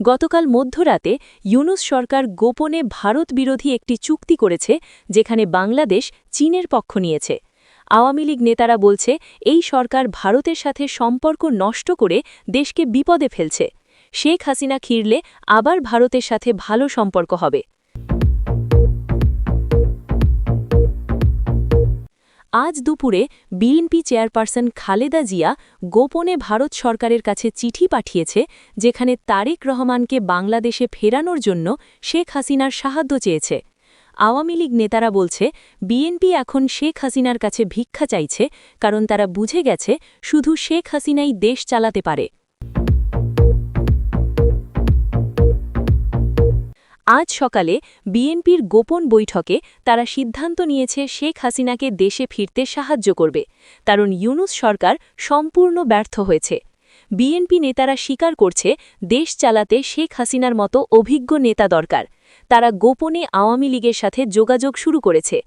গতকাল মধ্যরাতে ইউনুস সরকার গোপনে ভারত বিরোধী একটি চুক্তি করেছে, যেখানে বাংলাদেশ চীনের পক্ষ নিয়েছে। আওয়ামী লীগ নেতারা বলছে, এই সরকার ভারতের সাথে সম্পর্ক নষ্ট করে দেশকে বিপদে ফেলছে। শেখ হাসিনা খিরলে আবার ভারতের সাথে ভালো সম্পর্ক হবে। আজ দুপুরে বিএনপি চেয়ারপারসন খালেদা জিয়া গোপনে ভারত সরকারের কাছে চিঠি পাঠিয়েছে, যেখানে তারেক রহমানকে বাংলাদেশে ফেরানোর জন্য শেখ হাসিনার সাহায্য চেয়েছে। আওয়ামী লীগ নেতারা বলছে, বিএনপি এখন শেখ হাসিনার কাছে ভিক্ষা চাইছে, কারণ তারা বুঝে গেছে, শুধু শেখ হাসিনাই দেশ চালাতে পারে। আজ সকালে বিএনপির গোপন বৈঠকে তারা সিদ্ধান্ত নিয়েছে শেখ হাসিনাকে দেশে ফিরতে সাহায্য করবে। কারণ ইউনুস সরকার সম্পূর্ণ ব্যর্থ হয়েছে। বিএনপি নেতারা স্বীকার করছে, দেশ চালাতে শেখ হাসিনার মতো অভিজ্ঞ নেতা দরকার। তারা গোপনে আওয়ামী লীগের সাথে যোগাযোগ শুরু করেছে।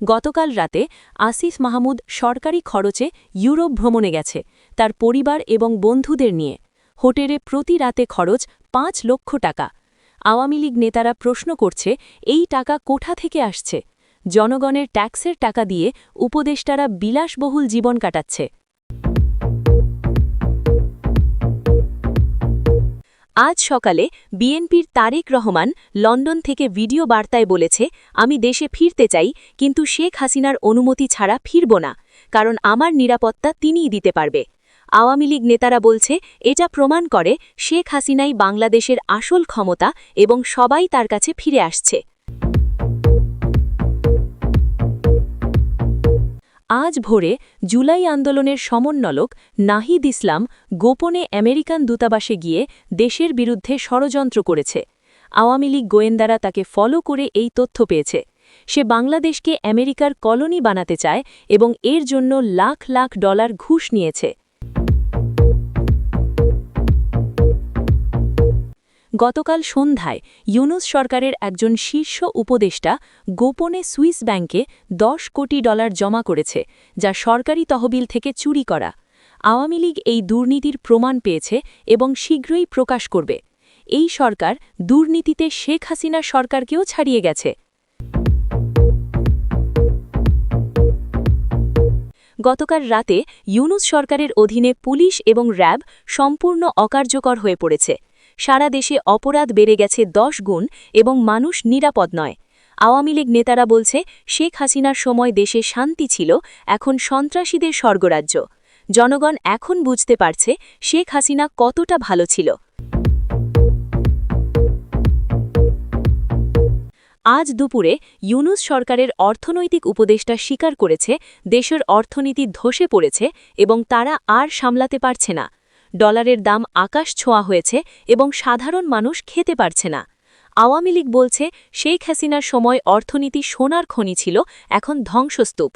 গতকাল রাতে আসিফ মাহমুদ সরকারি খরচে ইউরোপ ভ্রমণে গেছে। তার পরিবার এবং বন্ধুদের নিয়ে। হোটেলে প্রতি রাতে খরচ পাঁচ লক্ষ টাকা। আওয়ামী লীগ নেতারা প্রশ্ন করছে, এই টাকা কোঠা থেকে আসছে? জনগণের ট্যাক্সের টাকা দিয়ে উপদেষ্টারা বিলাসবহুল জীবন কাটাচ্ছে। আজ সকালে বিএনপির তারেক রহমান লন্ডন থেকে ভিডিও বার্তায় বলেছে, আমি দেশে ফিরতে চাই, কিন্তু শেখ হাসিনার অনুমতি ছাড়া ফিরব না, কারণ আমার নিরাপত্তা তিনিই দিতে পারবে। আওয়ামী লীগ নেতারা বলছে, এটা প্রমাণ করে শেখ হাসিনাই বাংলাদেশের আসল ক্ষমতা এবং সবাই তার কাছে ফিরে আসছে। আজ ভোরে জুলাই আন্দোলনের সমন্বলক নাহিদ ইসলাম গোপনে আমেরিকান দূতাবাসে গিয়ে দেশের বিরুদ্ধে ষড়যন্ত্র করেছে। আওয়ামী লীগ গোয়েন্দারা তাকে ফলো করে এই তথ্য পেয়েছে। সে বাংলাদেশকে আমেরিকার কলোনি বানাতে চায় এবং এর জন্য লাখ লাখ ডলার ঘুষ নিয়েছে। গতকাল সন্ধ্যায় ইউনুস সরকারের একজন শীর্ষ উপদেষ্টা গোপনে সুইস ব্যাংকে দশ কোটি ডলার জমা করেছে, যা সরকারি তহবিল থেকে চুরি করা। আওয়ামী লীগ এই দুর্নীতির প্রমাণ পেয়েছে এবং শীঘ্রই প্রকাশ করবে। এই সরকার দুর্নীতিতে শেখ হাসিনা সরকারকেও ছাড়িয়ে গেছে। গতকাল রাতে ইউনুস সরকারের অধীনে পুলিশ এবং র্যাব সম্পূর্ণ অকার্যকর হয়ে পড়েছে। সারা দেশে অপরাধ বেড়ে গেছে দশ গুণ এবং মানুষ নিরাপদ নয়। আওয়ামী লীগ নেতারা বলছে, শেখ হাসিনার সময় দেশে শান্তি ছিল, এখন সন্ত্রাসীদের স্বর্গরাজ্য। জনগণ এখন বুঝতে পারছে, শেখ হাসিনা কতটা ভালো ছিল। আজ দুপুরে ইউনুস সরকারের অর্থনৈতিক উপদেষ্টা স্বীকার করেছে, দেশের অর্থনীতি ধসে পড়েছে এবং তারা আর সামলাতে পারছে না। ডলারের দাম আকাশ ছোঁয়া হয়েছে এবং সাধারণ মানুষ খেতে পারছে না। আওয়ামী লীগ বলছে, শেখ হাসিনার সময় অর্থনীতি সোনার খনি ছিল, এখন ধ্বংসস্তূপ।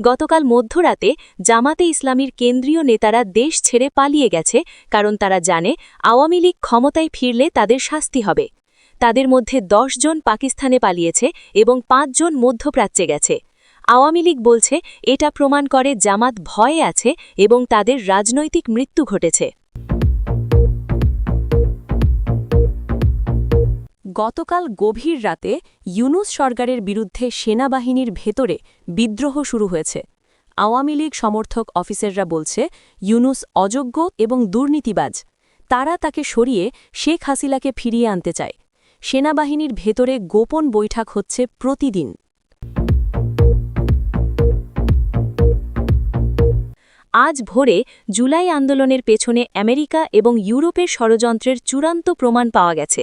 গতকাল মধ্যরাতে জামাতে ইসলামীর কেন্দ্রীয় নেতারা দেশ ছেড়ে পালিয়ে গেছে, কারণ তারা জানে আওয়ামী লীগ ক্ষমতায় ফিরলে তাদের শাস্তি হবে। তাদের মধ্যে জন পাকিস্তানে পালিয়েছে এবং পাঁচজন মধ্যপ্রাচ্যে গেছে। আওয়ামী লীগ বলছে, এটা প্রমাণ করে জামাত ভয়ে আছে এবং তাদের রাজনৈতিক মৃত্যু ঘটেছে। গতকাল গভীর রাতে ইউনুস সরকারের বিরুদ্ধে সেনাবাহিনীর ভেতরে বিদ্রোহ শুরু হয়েছে। আওয়ামী লীগ সমর্থক অফিসাররা বলছে, ইউনুস অযোগ্য এবং দুর্নীতিবাজ। তারা তাকে সরিয়ে শেখ হাসিলাকে ফিরিয়ে আনতে চায়। সেনাবাহিনীর ভেতরে গোপন বৈঠক হচ্ছে প্রতিদিন। আজ ভোরে জুলাই আন্দোলনের পেছনে আমেরিকা এবং ইউরোপের ষড়যন্ত্রের চূড়ান্ত প্রমাণ পাওয়া গেছে।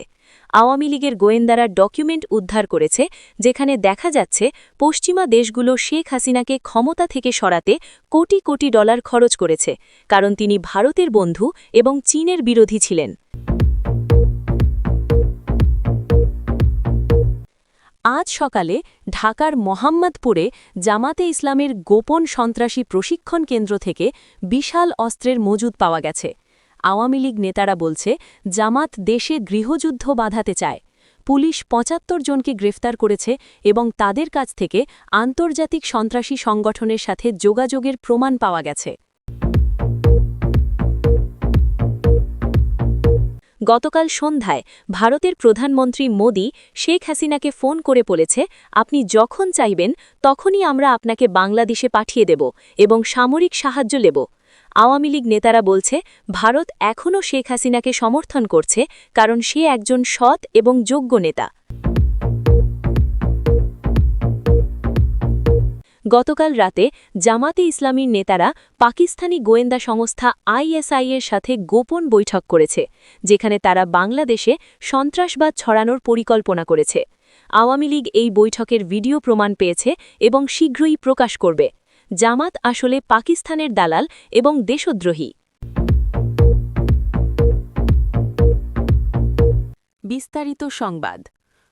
আওয়ামী লীগের গোয়েন্দারা ডকুমেন্ট উদ্ধার করেছে, যেখানে দেখা যাচ্ছে পশ্চিমা দেশগুলো শেখ হাসিনাকে ক্ষমতা থেকে সরাতে কোটি কোটি ডলার খরচ করেছে, কারণ তিনি ভারতের বন্ধু এবং চীনের বিরোধী ছিলেন। আজ সকালে ঢাকার মোহাম্মদপুরে জামাতে ইসলামের গোপন সন্ত্রাসী প্রশিক্ষণ কেন্দ্র থেকে বিশাল অস্ত্রের মজুদ পাওয়া গেছে। আওয়ামী লীগ নেতারা বলছে, জামাত দেশে গৃহযুদ্ধ বাধাতে চায়। পুলিশ পঁচাত্তর জনকে গ্রেফতার করেছে এবং তাদের কাছ থেকে আন্তর্জাতিক সন্ত্রাসী সংগঠনের সাথে যোগাযোগের প্রমাণ পাওয়া গেছে। গতকাল সন্ধ্যায় ভারতের প্রধানমন্ত্রী মোদি শেখ হাসিনাকে ফোন করে বলেছে, আপনি যখন চাইবেন, তখনই আমরা আপনাকে বাংলাদেশে পাঠিয়ে দেব এবং সামরিক সাহায্য নেব। আওয়ামী লীগ নেতারা বলছে, ভারত এখনও শেখ হাসিনাকে সমর্থন করছে কারণ সে একজন সৎ এবং যোগ্য নেতা। গতকাল রাতে জামাতে ইসলামীর নেতারা পাকিস্তানি গোয়েন্দা সংস্থা আইএসআই এর সাথে গোপন বৈঠক করেছে, যেখানে তারা বাংলাদেশে সন্ত্রাসবাদ ছড়ানোর পরিকল্পনা করেছে। আওয়ামী লীগ এই বৈঠকের ভিডিও প্রমাণ পেয়েছে এবং শীঘ্রই প্রকাশ করবে। জামাত আসলে পাকিস্তানের দালাল এবং দেশদ্রোহী। বিস্তারিত সংবাদ।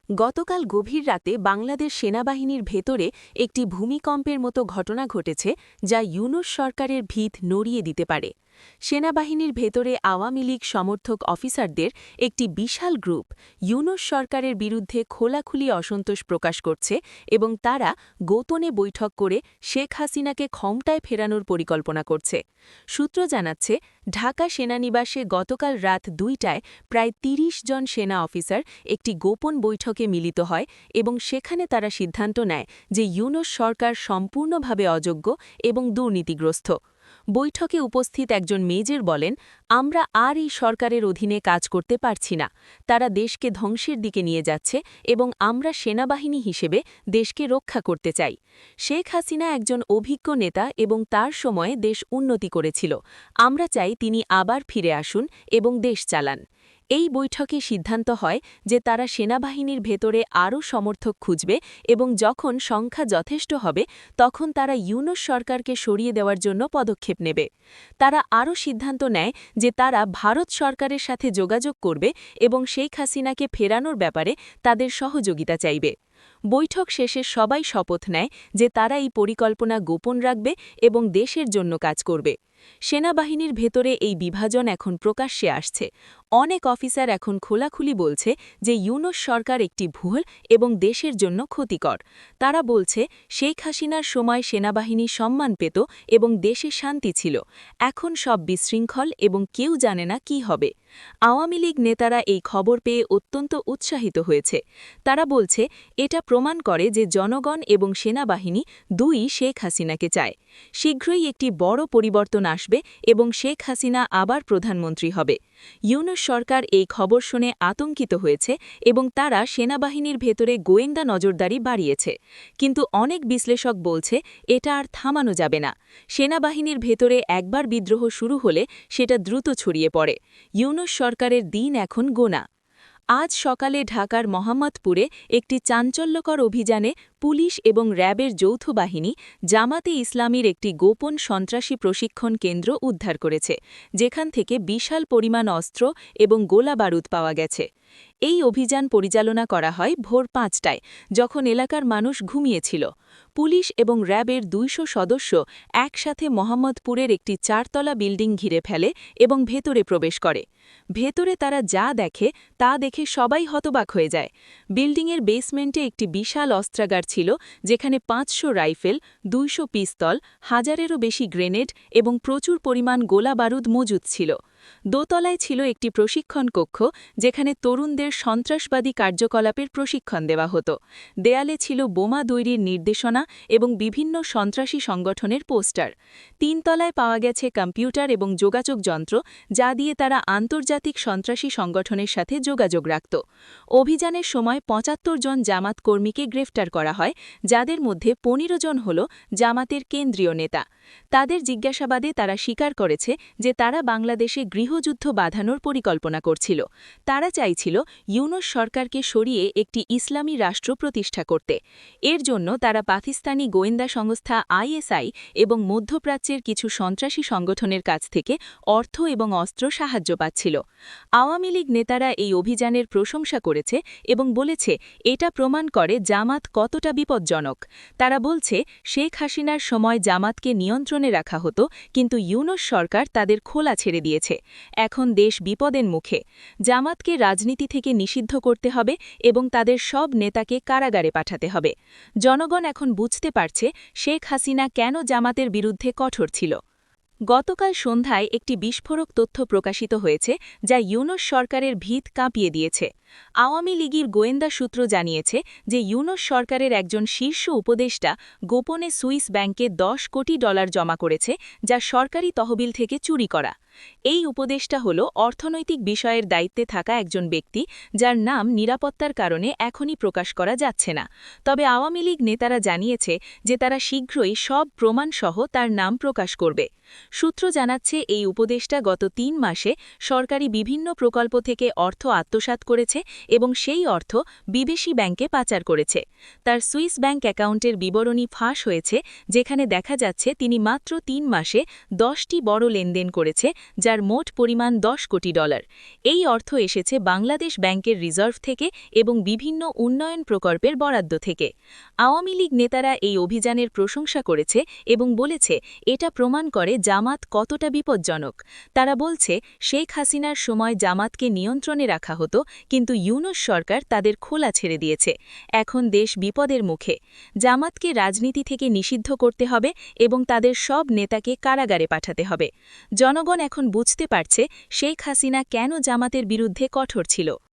গতকাল গভীর রাতে বাংলাদেশ সেনাবাহিনীর ভেতরে একটি ভূমিকম্পের মতো ঘটনা ঘটেছে, যা ইউনুস সরকারের ভিত নড়িয়ে দিতে পারে। সেনাবাহিনীর ভেতরে আওয়ামী লীগ সমর্থক অফিসারদের একটি বিশাল গ্রুপ ইউনুস সরকারের বিরুদ্ধে খোলাখুলি অসন্তোষ প্রকাশ করছে এবং তারা গোপনে বৈঠক করে শেখ হাসিনাকে ক্ষমতায় ফেরানোর পরিকল্পনা করছে। সূত্র জানাচ্ছে, ঢাকা সেনানিবাসে গতকাল রাত দুইটায় প্রায় ৩০ জন সেনা অফিসার একটি গোপন বৈঠকে মিলিত হয় এবং সেখানে তারা সিদ্ধান্ত নেয় যে ইউনুস সরকার সম্পূর্ণভাবে অযোগ্য এবং দুর্নীতিগ্রস্ত। বৈঠকে উপস্থিত একজন মেজর বলেন, আমরা আর এই সরকারের অধীনে কাজ করতে পারছি না। তারা দেশকে ধ্বংসের দিকে নিয়ে যাচ্ছে এবং আমরা সেনাবাহিনী হিসেবে দেশকে রক্ষা করতে চাই। শেখ হাসিনা একজন অভিজ্ঞ নেতা এবং তার সময়ে দেশ উন্নতি করেছিল। আমরা চাই তিনি আবার ফিরে আসুন এবং দেশ চালান। এই বৈঠকে সিদ্ধান্ত হয় যে তারা সেনাবাহিনীর ভেতরে আরও সমর্থক খুঁজবে এবং যখন সংখ্যা যথেষ্ট হবে, তখন তারা ইউনুস সরকারকে সরিয়ে দেওয়ার জন্য পদক্ষেপ নেবে। তারা আরও সিদ্ধান্ত নেয় যে তারা ভারত সরকারের সাথে যোগাযোগ করবে এবং শেখ হাসিনাকে ফেরানোর ব্যাপারে তাদের সহযোগিতা চাইবে। বৈঠক শেষে সবাই শপথ নেয় যে তারা এই পরিকল্পনা গোপন রাখবে এবং দেশের জন্য কাজ করবে। সেনাবাহিনীর ভেতরে এই বিভাজন এখন প্রকাশ্যে আসছে। অনেক অফিসার এখন খোলাখুলি বলছে যে ইউনুস সরকার একটি ভুল এবং দেশের জন্য ক্ষতিকর। তারা বলছে, শেখ হাসিনার সময় সেনাবাহিনী সম্মান পেত এবং দেশে শান্তি ছিল। এখন সব বিশৃঙ্খল এবং কেউ জানে না কি হবে। আওয়ামী লীগ নেতারা এই খবর পেয়ে অত্যন্ত উৎসাহিত হয়েছে। তারা বলছে, এটা প্রমাণ করে যে জনগণ এবং সেনাবাহিনী দুই শেখ হাসিনাকে চায়। শীঘ্রই একটি বড় পরিবর্তন আসবে এবং শেখ হাসিনা আবার প্রধানমন্ত্রী হবে। ইউনুস সরকার এই খবর শুনে আতঙ্কিত হয়েছে এবং তারা সেনাবাহিনীর ভেতরে গোয়েন্দা নজরদারি বাড়িয়েছে। কিন্তু অনেক বিশ্লেষক বলছে, এটা আর থামানো যাবে না। সেনাবাহিনীর ভেতরে একবার বিদ্রোহ শুরু হলে সেটা দ্রুত ছড়িয়ে পড়ে। ইউনুস সরকারের দিন এখন গোনা। আজ সকালে ঢাকার মোহাম্মদপুরে একটি চাঞ্চল্যকর অভিযানে পুলিশ এবং র্যাবের যৌথ বাহিনী জামাতে ইসলামীর একটি গোপন সন্ত্রাসী প্রশিক্ষণ কেন্দ্র উদ্ধার করেছে, যেখান থেকে বিশাল পরিমাণ অস্ত্র এবং গোলা বারুদ পাওয়া গেছে। এই অভিযান পরিচালনা করা হয় ভোর পাঁচটায়, যখন এলাকার মানুষ ঘুমিয়েছিল। পুলিশ এবং র্যাবের দুইশো সদস্য একসাথে মোহাম্মদপুরের একটি চারতলা বিল্ডিং ঘিরে ফেলে এবং ভেতরে প্রবেশ করে। ভেতরে তারা যা দেখে তা দেখে সবাই হতবাক হয়ে যায়। বিল্ডিংয়ের বেসমেন্টে একটি বিশাল অস্ত্রাগার ছিল, যেখানে পাঁচশো রাইফেল, দুইশো পিস্তল, হাজারেরও বেশি গ্রেনেড এবং প্রচুর পরিমাণ গোলা বারুদ মজুদ ছিল। দোতলায় ছিল একটি প্রশিক্ষণ কক্ষ, যেখানে তরুণদের সন্ত্রাসবাদী কার্যকলাপের প্রশিক্ষণ দেওয়া হতো। দেয়ালে ছিল বোমা তৈরির নির্দেশনা এবং বিভিন্ন সন্ত্রাসী সংগঠনের পোস্টার। তিনতলায় পাওয়া গেছে কম্পিউটার এবং যোগাযোগ যন্ত্র, যা দিয়ে তারা আন্তর্জাতিক সন্ত্রাসী সংগঠনের সাথে যোগাযোগ রাখত। অভিযানের সময় পঁচাত্তর জন জামাত কর্মীকে গ্রেফতার করা হয়, যাদের মধ্যে পনেরো জন হল জামাতের কেন্দ্রীয় নেতা। তাদের জিজ্ঞাসাবাদে তারা স্বীকার করেছে যে তারা বাংলাদেশে গৃহযুদ্ধ বাঁধানোর পরিকল্পনা করছিল। তারা চাইছিল ইউনুস সরকারকে সরিয়ে একটি ইসলামী রাষ্ট্র প্রতিষ্ঠা করতে। এর জন্য তারা পাকিস্তানি গোয়েন্দা সংস্থা আইএসআই এবং মধ্যপ্রাচ্যের কিছু সন্ত্রাসী সংগঠনের কাছ থেকে অর্থ এবং অস্ত্র সাহায্য পাচ্ছিল। আওয়ামী লীগ নেতারা এই অভিযানের প্রশংসা করেছে এবং বলেছে, এটা প্রমাণ করে জামাত কতটা বিপজ্জনক। তারা বলছে, শেখ হাসিনার সময় জামাতকে নিয়ন্ত্রণ নিয়ন্ত্রণে রাখা হতো, কিন্তু ইউনুস সরকার তাদের খোলা ছেড়ে দিয়েছে। এখন দেশ বিপদের মুখে। জামাতকে রাজনীতি থেকে নিষিদ্ধ করতে হবে এবং তাদের সব নেতাকে কারাগারে পাঠাতে হবে। জনগণ এখন বুঝতে পারছে শেখ হাসিনা কেন জামাতের বিরুদ্ধে কঠোর ছিল। গতকাল সন্ধ্যায় একটি বিস্ফোরক তথ্য প্রকাশিত হয়েছে যা ইউনুস সরকারের ভিত কাঁপিয়ে দিয়েছে। আওয়ামী লীগের গোয়েন্দা সূত্র জানিয়েছে যে ইউনুস সরকারের একজন শীর্ষ উপদেষ্টা গোপনে সুইস ব্যাংকে ১০ কোটি ডলার জমা করেছে, যা সরকারি তহবিল থেকে চুরি করা। এই উপদেষ্টা হল অর্থনৈতিক বিষয়ের দায়িত্বে থাকা একজন ব্যক্তি, যার নাম নিরাপত্তার কারণে এখনই প্রকাশ করা যাচ্ছে না। তবে আওয়ামী লীগ নেতারা জানিয়েছে যে তারা শীঘ্রই সব প্রমাণসহ তার নাম প্রকাশ করবে। সূত্র জানাচ্ছে, এই উপদেষ্টা গত তিন মাসে সরকারি বিভিন্ন প্রকল্প থেকে অর্থ আত্মসাৎ করেছে এবং সেই অর্থ বিদেশি ব্যাংকে পাচার করেছে। তার সুইস ব্যাংক অ্যাকাউন্টের বিবরণী ফাঁস হয়েছে, যেখানে দেখা যাচ্ছে তিনি মাত্র তিন মাসে দশটি বড় লেনদেন করেছে, যার মোট পরিমাণ দশ কোটি ডলার। এই অর্থ এসেছে বাংলাদেশ ব্যাংকের রিজার্ভ থেকে এবং বিভিন্ন উন্নয়ন প্রকল্পের বরাদ্দ থেকে। আওয়ামী লীগ নেতারা এই অভিযানের প্রশংসা করেছে এবং বলেছে, এটা প্রমাণ করে জামাত কতটা বিপজ্জনক। তারা বলছে, শেখ হাসিনার সময় জামাতকে নিয়ন্ত্রণে রাখা হতো কিন্তু ইউনুস সরকার তাদের খোলা ছেড়ে দিয়েছে। এখন দেশ বিপদের মুখে। জামাতকে রাজনীতি থেকে নিষিদ্ধ করতে হবে এবং তাদের সব নেতাকে কারাগারে পাঠাতে হবে। জনগণ এখন বুঝতে পারছে শেখ হাসিনা কেন জামাতের বিরুদ্ধে কঠোর ছিল।